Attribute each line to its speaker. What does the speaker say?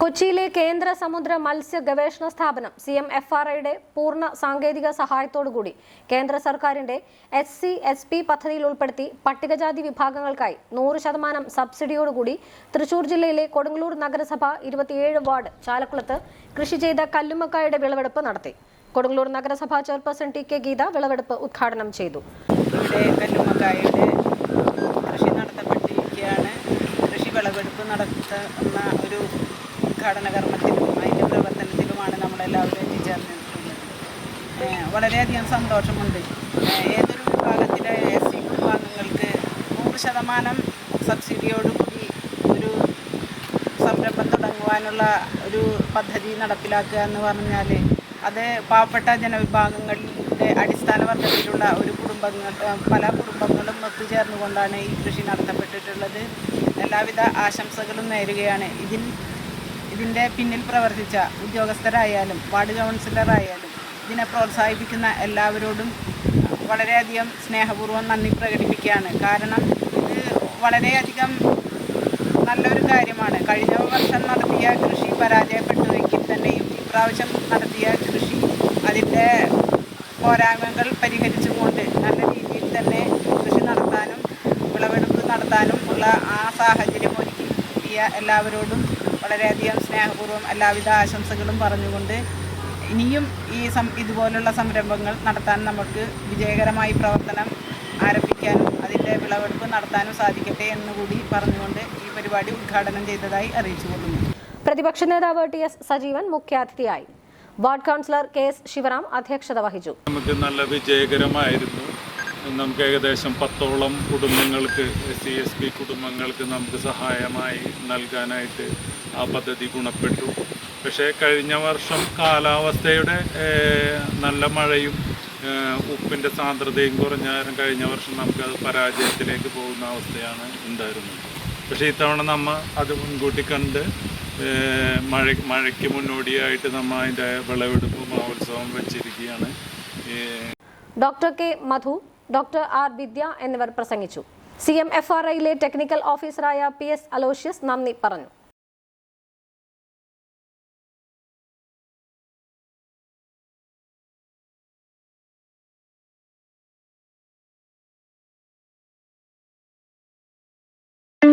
Speaker 1: കൊച്ചിയിലെ കേന്ദ്ര സമുദ്ര മത്സ്യ ഗവേഷണ സ്ഥാപനം സി എം എഫ് ആർ ഐയുടെ പൂർണ സാങ്കേതിക സഹായത്തോടുകൂടി കേന്ദ്ര സർക്കാരിന്റെ എസ് സി എസ് പി പദ്ധതിയിൽ ഉൾപ്പെടുത്തി പട്ടികജാതി വിഭാഗങ്ങൾക്കായി നൂറ് ശതമാനം സബ്സിഡിയോടുകൂടി തൃശൂർ ജില്ലയിലെ കൊടുങ്ങല്ലൂർ നഗരസഭ ഇരുപത്തിയേഴ് വാർഡ് ചാലക്കുളത്ത് കൃഷി ചെയ്ത കല്ലുമ്മക്കായുടെ വിളവെടുപ്പ് നടത്തി. കൊടുങ്ങല്ലൂർ നഗരസഭാ ചെയർപേഴ്സൺ ടി കെ ഗീത വിളവെടുപ്പ് ഉദ്ഘാടനം ചെയ്തു.
Speaker 2: കൃഷി കൃഷി വിളവെടുപ്പ് നടത്തുന്ന ഉദ്ഘാടന കർമ്മത്തിലും അതിന്റെ പ്രവർത്തനത്തിലുമാണ് നമ്മളെല്ലാവരും എത്തിച്ചേർന്നിട്ടുള്ളത് വളരെയധികം സന്തോഷമുണ്ട്. ഏതൊരു വിഭാഗത്തിലെ എസ് സി കുടുംബാംഗങ്ങൾക്ക് നൂറ് ശതമാനം സബ്സിഡിയോടുകൂടി ഒരു സംരംഭം തുടങ്ങുവാനുള്ള ഒരു പദ്ധതി നടപ്പിലാക്കുക എന്ന് പറഞ്ഞാൽ അത് പാവപ്പെട്ട ജനവിഭാഗങ്ങളുടെ അടിസ്ഥാന വർഗത്തിലുള്ള ഒരു കുടുംബങ്ങൾ പല കുടുംബങ്ങളും ഒത്തുചേർന്നുകൊണ്ടാണ് ഈ കൃഷി നടത്തപ്പെട്ടിട്ടുള്ളത്. എല്ലാവിധ ആശംസകളും നേരുകയാണ്. ഇതിൽ ഇതിന്റെ പിന്നിൽ പ്രവർത്തിച്ച ഉദ്യോഗസ്ഥരായാലും വാർഡ് കൗൺസിലറായാലും ഇതിനെ പ്രോത്സാഹിപ്പിക്കുന്ന എല്ലാവരോടും വളരെയധികം സ്നേഹപൂർവം നന്ദി പ്രകടിപ്പിക്കുകയാണ്. കാരണം ഇത് വളരെയധികം നല്ലൊരു കാര്യമാണ്. കഴിഞ്ഞ വർഷം നടത്തിയ കൃഷി പരാജയപ്പെട്ടുവെങ്കിൽ തന്നെയും ഇപ്രാവശ്യം നടത്തിയ കൃഷി അതിന്റെ പോരായ്മകൾ പരിഹരിച്ചുകൊണ്ട് നല്ല രീതിയിൽ തന്നെ കൃഷി നടത്താനും വിളവെടുപ്പ് നടത്താനും ഉള്ള ആ സാഹചര്യം ഒരുക്കി എല്ലാവരോടും വളരെയധികം സ്നേഹപൂർവം എല്ലാവിധ ആശംസകളും പറഞ്ഞുകൊണ്ട് ഇനിയും ഈ സം ഇതുപോലുള്ള സംരംഭങ്ങൾ നടത്താൻ നമുക്ക് വിജയകരമായി പ്രവർത്തനം ആരംഭിക്കാനും അതിന്റെ വിളവെടുപ്പ് നടത്താനും സാധിക്കട്ടെ എന്നുകൂടി പറഞ്ഞുകൊണ്ട് ഈ പരിപാടി ഉദ്ഘാടനം ചെയ്തതായി അറിയിച്ചു കൊള്ളുന്നു
Speaker 1: പ്രതിപക്ഷ നേതാവ് ടി എസ് സജീവൻ മുഖ്യാതിഥിയായി. Ward councillor K S Sivaram അധ്യക്ഷത വഹിച്ചു.
Speaker 3: നമുക്ക് നല്ല വിജയകരമായിരുന്നു. നമുക്ക് ഏകദേശം പത്തോളം കുടുംബങ്ങൾക്ക് എസ് സി എസ് പി കുടുംബങ്ങൾക്ക് നമുക്ക് സഹായമായി നൽകാനായിട്ട് ആ പദ്ധതി ഗുണപ്പെട്ടു. പക്ഷേ കഴിഞ്ഞ വർഷം കാലാവസ്ഥയുടെ നല്ല മഴയും ഉപ്പിന്റെ സാന്ദ്രതയും കുറഞ്ഞ കാരണം കഴിഞ്ഞ വർഷം നമുക്കത് പരാജയത്തിലേക്ക് പോകുന്ന അവസ്ഥയാണ് ഉണ്ടായിരുന്നത്. പക്ഷേ ഇത്തവണ നമ്മൾ അത് മുൻകൂട്ടി കണ്ട് മഴ മഴയ്ക്ക് മുന്നോടിയായിട്ട് നമ്മൾ അതിന്റെ വിളവെടുപ്പ് മഹോത്സവം വെച്ചിരിക്കുകയാണ്.
Speaker 1: Doctor K Madhu doctor R Vidya എന്നിവർ പ്രസംഗിച്ചു. സി എം എഫ് ആർ ഐയിലെ ടെക്നിക്കൽ ഓഫീസറായ പി എസ് അലോഷ്യസ് നന്ദി പറഞ്ഞു.